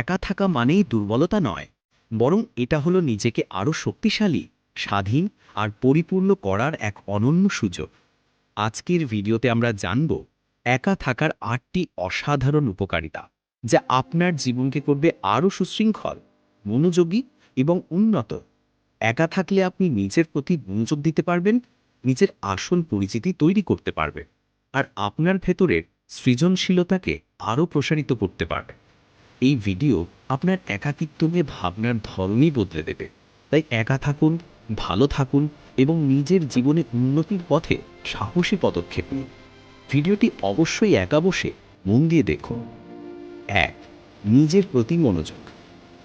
একা থাকা মানেই দুর্বলতা নয়, বরং এটা হলো নিজেকে আরও শক্তিশালী, স্বাধীন আর পরিপূর্ণ করার এক অনন্য সুযোগ। আজকের ভিডিওতে আমরা জানব একা থাকার আটটি অসাধারণ উপকারিতা, যা আপনার জীবনকে করবে আরও সুশৃঙ্খল, মনোযোগী এবং উন্নত। একা থাকলে আপনি নিজের প্রতি মনোযোগ দিতে পারবেন, নিজের আসল পরিচিতি তৈরি করতে পারবে আর আপনার ভেতরের সৃজনশীলতাকে আরও প্রসারিত করতে পারবে এই ভিডিও আপনার একাকিত্ব নিয়ে ভাবনার ধরনই বদলে দেবে। তাই একা থাকুন, ভালো থাকুন এবং নিজের জীবনে উন্নতির পথে সাহসী পদক্ষেপ নিন। ভিডিওটি অবশ্যই একা বসে মন দিয়ে দেখুন। এক, নিজের প্রতি মনোযোগ।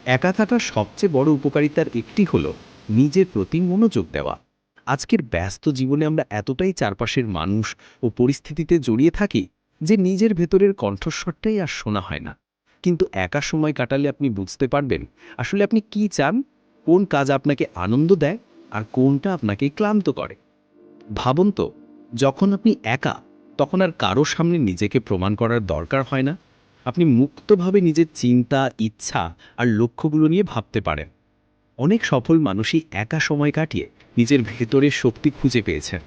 একা থাকার সবচেয়ে বড় উপকারিতার একটি হল নিজের প্রতি মনোযোগ দেওয়া। আজকের ব্যস্ত জীবনে আমরা এতটাই চারপাশের মানুষ ও পরিস্থিতিতে জড়িয়ে থাকি যে নিজের ভেতরের কণ্ঠস্বরটাই আর শোনা হয় না। কিন্তু একা সময় কাটালে আপনি বুঝতে পারবেন আসলে আপনি কি চান, কোন কাজ আপনাকে আনন্দ দেয় আর কোনটা আপনাকে ক্লান্ত করে। ভাবুন তো, যখন আপনি একা, তখন আর কারও সামনে নিজেকে প্রমাণ করার দরকার হয় না। আপনি মুক্তভাবে নিজের চিন্তা, ইচ্ছা আর লক্ষ্যগুলো নিয়ে ভাবতে পারেন। অনেক সফল মানুষই একা সময় কাটিয়ে নিজের ভেতরের শক্তি খুঁজে পেয়েছেন।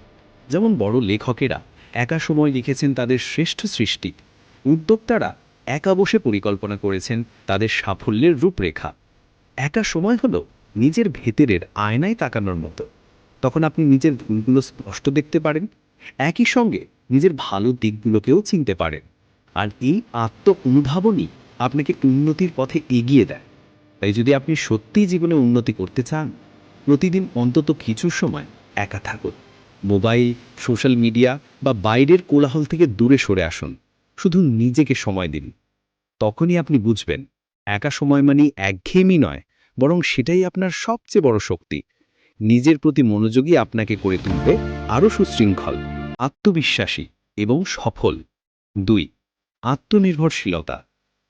যেমন বড় লেখকেরা একা সময় লিখেছেন তাদের শ্রেষ্ঠ সৃষ্টি। উদ্যোক্তারা একা বসে পরিকল্পনা করেছেন তাদের সাফল্যের রূপরেখা। একটা সময় হলো নিজের ভেতরের আয়নায় তাকানোর মতো। তখন আপনি নিজের ভুলগুলো স্পষ্ট দেখতে পারেন, একই সঙ্গে নিজের ভালো দিকগুলোকেও চিনতে পারেন। আর এই আত্ম অনুধাবনই আপনাকে উন্নতির পথে এগিয়ে দেয়। তাই যদি আপনি সত্যিই জীবনে উন্নতি করতে চান, প্রতিদিন অন্তত কিছু সময় একা থাকুন। মোবাইল, সোশ্যাল মিডিয়া বা বাইরের কোলাহল থেকে দূরে সরে আসুন। শুধু নিজেকে সময় দিন। তখনই আপনি বুঝবেন, একা সময় মানেই একঘেয়েমি নয়, বরং সেটাই আপনার সবচেয়ে বড় শক্তি। নিজের প্রতি মনোযোগী আপনাকে করে তুলবে আরও সুশৃঙ্খল, আত্মবিশ্বাসী এবং সফল। দুই, আত্মনির্ভরশীলতা।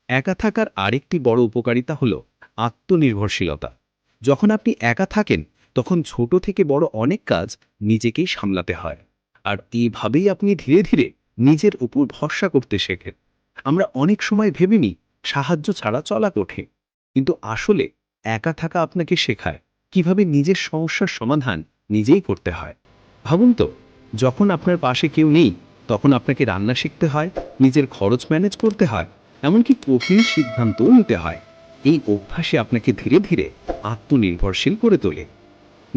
একা থাকার আরেকটি বড় উপকারিতা হল আত্মনির্ভরশীলতা। যখন আপনি একা থাকেন, তখন ছোট থেকে বড় অনেক কাজ নিজেকেই সামলাতে হয়। আর এইভাবেই আপনি ধীরে ধীরে নিজের উপর ভরসা করতে শেখেন আমরা অনেক সময় ভেবে নিই সাহায্য ছাড়া চলা কঠিন। কিন্তু আসলে একা থাকা আপনাকে শেখায় কীভাবে নিজের সমস্যার সমাধান নিজেই করতে হয়। ভাবুন তো, যখন আপনার পাশে কেউ নেই, তখন আপনাকে রান্না শিখতে হয়, নিজের খরচ ম্যানেজ করতে হয়, এমনকি কঠিন সিদ্ধান্তও নিতে হয়। এই অভ্যাসে আপনাকে ধীরে ধীরে আত্মনির্ভরশীল করে তোলে।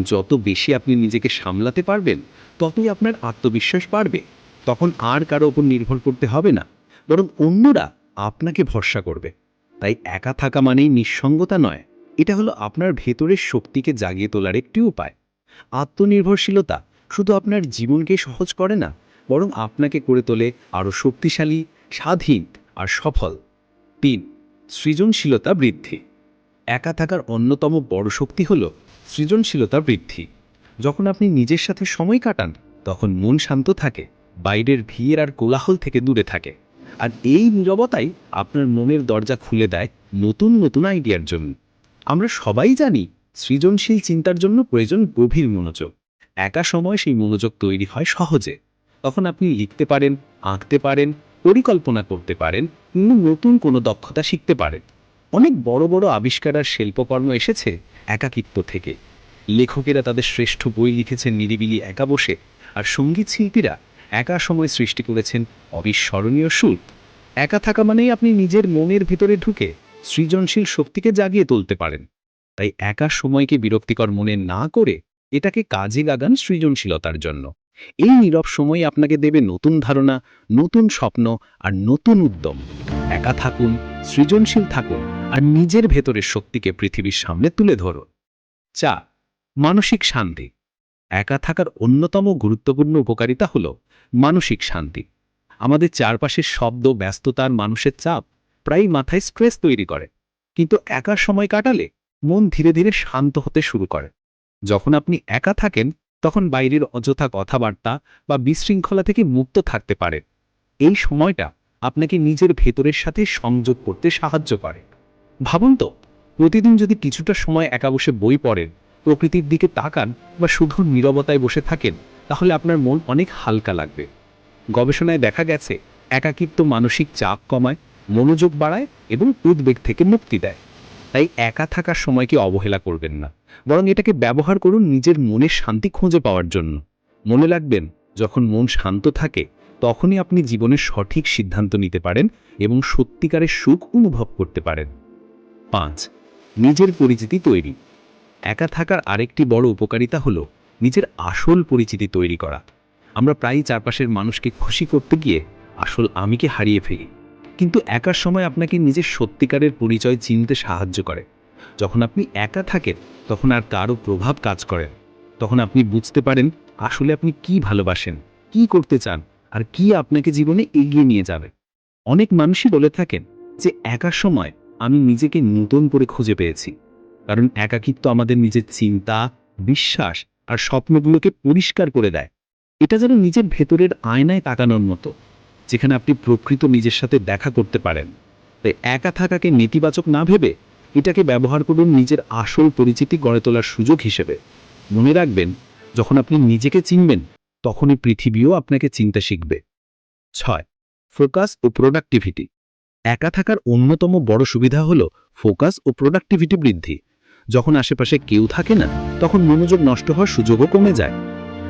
যত বেশি আপনি নিজেকে সামলাতে পারবেন, ততই আপনার আত্মবিশ্বাস বাড়বে। তখন আর কারও ওপর নির্ভর করতে হবে না। বরং অন্যরা আপনাকে ভরসা করবে। তাই একা থাকা মানেই নিঃসঙ্গতা নয়। এটা হলো আপনার ভেতরের শক্তিকে জাগিয়ে তোলার একটি উপায়। আত্মনির্ভরশীলতা শুধু আপনার জীবনকে সহজ করে না, বরং আপনাকে করে তোলে আরও শক্তিশালী, স্বাধীন আর সফল। তিন, সৃজনশীলতা বৃদ্ধি। একা থাকার অন্যতম বড় শক্তি হল সৃজনশীলতা বৃদ্ধি। যখন আপনি নিজের সাথে সময় কাটান, তখন মন শান্ত থাকে। বাইরের ভিড় আর কোলাহল থেকে দূরে থাকে। আর এই নীরবতাই আপনার মনের দরজা খুলে দেয় নতুন নতুন আইডিয়ার জন্য। আমরা সবাই জানি সৃজনশীল চিন্তার জন্য প্রয়োজন গভীর মনোযোগ। একা সময় সেই মনোযোগ তৈরি হয় সহজে। তখন আপনি লিখতে পারেন, আঁকতে পারেন, পরিকল্পনা করতে পারেন নতুন কোনো দক্ষতা শিখতে পারেন। অনেক বড় বড় আবিষ্কার আর শিল্পকর্ম এসেছে একাকিত্ব থেকে। লেখকেরা তাদের শ্রেষ্ঠ বই লিখেছেন নিরিবিলি একা বসে, আর সংগীত শিল্পীরা একা সময় সৃষ্টি করেছেন অবিস্মরণীয় সুর। একা থাকা মানেই আপনি নিজের মনের ভিতরে ঢুকে সৃজনশীল শক্তিকে জাগিয়ে তুলতে পারেন। তাই একা সময়কে বিরক্তিকর মনে না করে এটাকে কাজে লাগান সৃজনশীলতার জন্য। এই নীরব সময় আপনাকে দেবে নতুন ধারণা, নতুন স্বপ্ন আর নতুন উদ্যম। একা থাকুন, সৃজনশীল থাকুন আর নিজের ভেতরের শক্তিকে পৃথিবীর সামনে তুলে ধরুন। চা মানসিক শান্তি। একা থাকার অন্যতম গুরুত্বপূর্ণ উপকারিতা হল মানসিক শান্তি। আমাদের চারপাশের শব্দ, ব্যস্ততার মানুষের চাপ প্রায়ই মাথায় স্ট্রেস তৈরি করে। কিন্তু একা সময় কাটালে মন ধীরে ধীরে শান্ত হতে শুরু করে। যখন আপনি একা থাকেন, তখন বাইরের অযথা কথাবার্তা বা বিশৃঙ্খলা থেকে মুক্ত থাকতে পারেন। এই সময়টা আপনাকে নিজের ভেতরের সাথে সংযোগ করতে সাহায্য করে। ভাবুন তো, প্রতিদিন যদি কিছুটা সময় একা বসে বই পড়েন প্রকৃতির দিকে তাকান বা শুধু নীরবতায় বসে থাকেন, তাহলে আপনার মন অনেক হালকা লাগবে। গবেষণায় দেখা গেছে, একাকিত্ব মানসিক চাপ কমায়, মনোযোগ বাড়ায় এবং উদ্বেগ থেকে মুক্তি দেয়। তাই একা থাকার সময়কে অবহেলা করবেন না, বরং এটাকে ব্যবহার করুন নিজের মনের শান্তি খুঁজে পাওয়ার জন্য। মনে রাখবেন, যখন মন শান্ত থাকে, তখনই আপনি জীবনের সঠিক সিদ্ধান্ত নিতে পারেন এবং সত্যিকারের সুখ অনুভব করতে পারেন। পাঁচ, নিজের পরিচিতি তৈরি। একা থাকার আরেকটি বড় উপকারিতা হলো নিজের আসল পরিচিতি তৈরি করা। আমরা প্রায়ই চারপাশের মানুষকে খুশি করতে গিয়ে আসল আমিকে হারিয়ে ফেলি। কিন্তু একার সময় আপনাকে নিজের সত্যিকারের পরিচয় চিনতে সাহায্য করে। যখন আপনি একা থাকেন, তখন আর কারও প্রভাব কাজ করেন তখন আপনি বুঝতে পারেন আসলে আপনি কি ভালোবাসেন, কি করতে চান, আর কি আপনাকে জীবনে এগিয়ে নিয়ে যাবে। অনেক মানুষই বলে থাকেন যে, একার সময় আমি নিজেকে নতুন করে খুঁজে পেয়েছি। কারণ একাকিত্ব আমাদের নিজের চিন্তা, বিশ্বাস আর স্বপ্নগুলোকে পরিষ্কার করে দেয়। এটা যেন নিজের ভেতরের আয়নায় তাকানোর মতো, যেখানে আপনি প্রকৃত নিজের সাথে দেখা করতে পারেন। তাই একা থাকাকে নেতিবাচক না ভেবে এটাকে ব্যবহার করুন নিজের আসল পরিচিতি গড়ে তোলার সুযোগ হিসেবে। মনে রাখবেন, যখন আপনি নিজেকে চিনবেন, তখনই পৃথিবীও আপনাকে চিনতে শিখবে। ছয়, ফোকাস ও প্রোডাক্টিভিটি। একা থাকার অন্যতম বড় সুবিধা হল ফোকাস ও প্রোডাক্টিভিটি বৃদ্ধি। যখন আশেপাশে কেউ থাকে না, তখন মনোযোগ নষ্ট হওয়ার সুযোগও কমে যায়।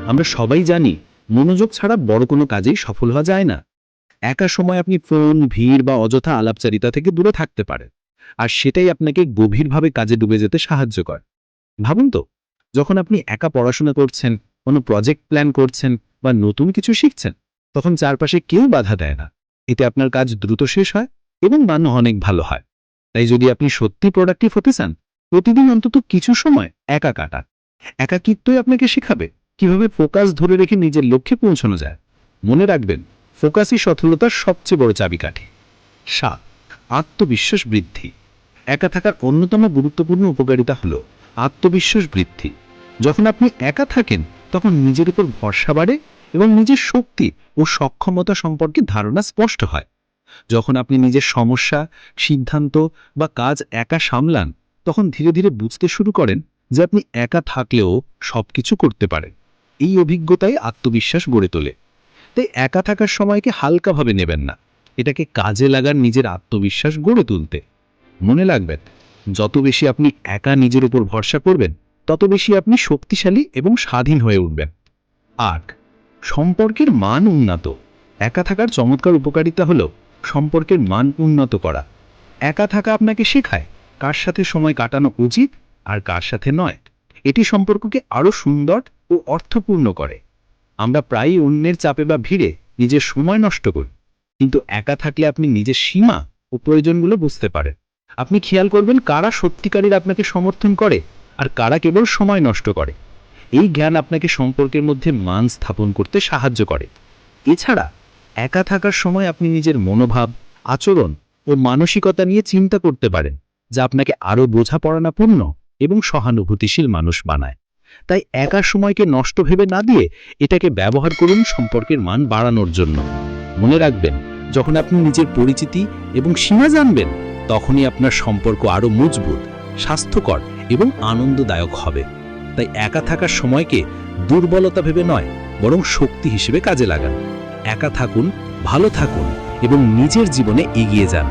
আমরা সবাই জানি, মনোযোগ ছাড়া বড় কোনো কাজেই সফল হওয়া যায় না। একা সময় আপনি ফোন, ভিড় বা অযথা আলাপচারিতা থেকে দূরে থাকতে পারেন আর সেটাই আপনাকে গভীরভাবে কাজে ডুবে যেতে সাহায্য করে। ভাবুন তো, যখন আপনি একা পড়াশোনা করছেন, কোনো প্রজেক্ট প্ল্যান করছেন বা নতুন কিছু শিখছেন, তখন চারপাশে কেউ বাধা দেয় না। এতে আপনার কাজ দ্রুত শেষ হয় এবং মান অনেক ভালো হয়। তাই যদি আপনি সত্যি প্রোডাক্টিভ হতে চান প্রতিদিন অন্তত কিছু সময় একা কাটা একাকিত্বই আপনাকে শেখাবে কীভাবে ফোকাস ধরে রেখে নিজের লক্ষ্যে পৌঁছানো যায়। মনে রাখবেন, ফোকাসই সফলতার সবচেয়ে বড় চাবিকাঠি। সাত, আত্মবিশ্বাস বৃদ্ধি। একা থাকার অন্যতম গুরুত্বপূর্ণ উপকারিতা হল আত্মবিশ্বাস বৃদ্ধি। যখন আপনি একা থাকেন, তখন নিজের উপর ভরসা বাড়ে এবং নিজের শক্তি ও সক্ষমতা সম্পর্কে ধারণা স্পষ্ট হয়। যখন আপনি নিজের সমস্যা, সিদ্ধান্ত বা কাজ একা সামলান তখন ধীরে ধীরে বুঝতে শুরু করেন যে আপনি একা থাকলেও সবকিছু করতে পারেন। এই অভিজ্ঞতাই আত্মবিশ্বাস গড়ে তোলে। তাই একা থাকার সময়কে হালকাভাবে নেবেন না। এটাকে কাজে লাগার নিজের আত্মবিশ্বাস গড়ে তুলতে। মনে রাখবেন, যত বেশি আপনি একা নিজের উপর ভরসা করবেন, তত বেশি আপনি শক্তিশালী এবং স্বাধীন হয়ে উঠবেন। আট সম্পর্কের মান উন্নত। একা থাকার চমৎকার উপকারিতা হল সম্পর্কের মান উন্নত করা। একা থাকা আপনাকে শেখায় কার সাথে সময় কাটানো উচিত আর কার সাথে নয়? এটি সম্পর্ককে আরও সুন্দর ও অর্থপূর্ণ করে। আমরা প্রায়ই অন্যের চাপে বা ভিড়ে নিজের সময় নষ্ট করি, কিন্তু একা থাকলে আপনি নিজের সীমা ও প্রয়োজনগুলো বুঝতে পারেন। আপনি খেয়াল করবেন কারা সত্যিকারের আপনাকে সমর্থন করে আর কারা কেবল সময় নষ্ট করে। এই জ্ঞান আপনাকে সম্পর্কের মধ্যে মান স্থাপন করতে সাহায্য করে। এছাড়া, একা থাকার সময় আপনি নিজের মনোভাব, আচরণ ও মানসিকতা নিয়ে চিন্তা করতে পারেন। যা আপনাকে আরও বোঝাপড়ানাপূর্ণ এবং সহানুভূতিশীল মানুষ বানায়। তাই একা সময়কে নষ্ট ভেবে না দিয়ে এটাকে ব্যবহার করুন সম্পর্কের মান বাড়ানোর জন্য। মনে রাখবেন, যখন আপনি নিজের পরিচিতি এবং সীমা জানবেন, তখনই আপনার সম্পর্ক আরও মজবুত, স্বাস্থ্যকর এবং আনন্দদায়ক হবে। তাই একা থাকার সময়কে দুর্বলতা ভেবে নয়, বরং শক্তি হিসেবে কাজে লাগান। একা থাকুন, ভালো থাকুন এবং নিজের জীবনে এগিয়ে যান।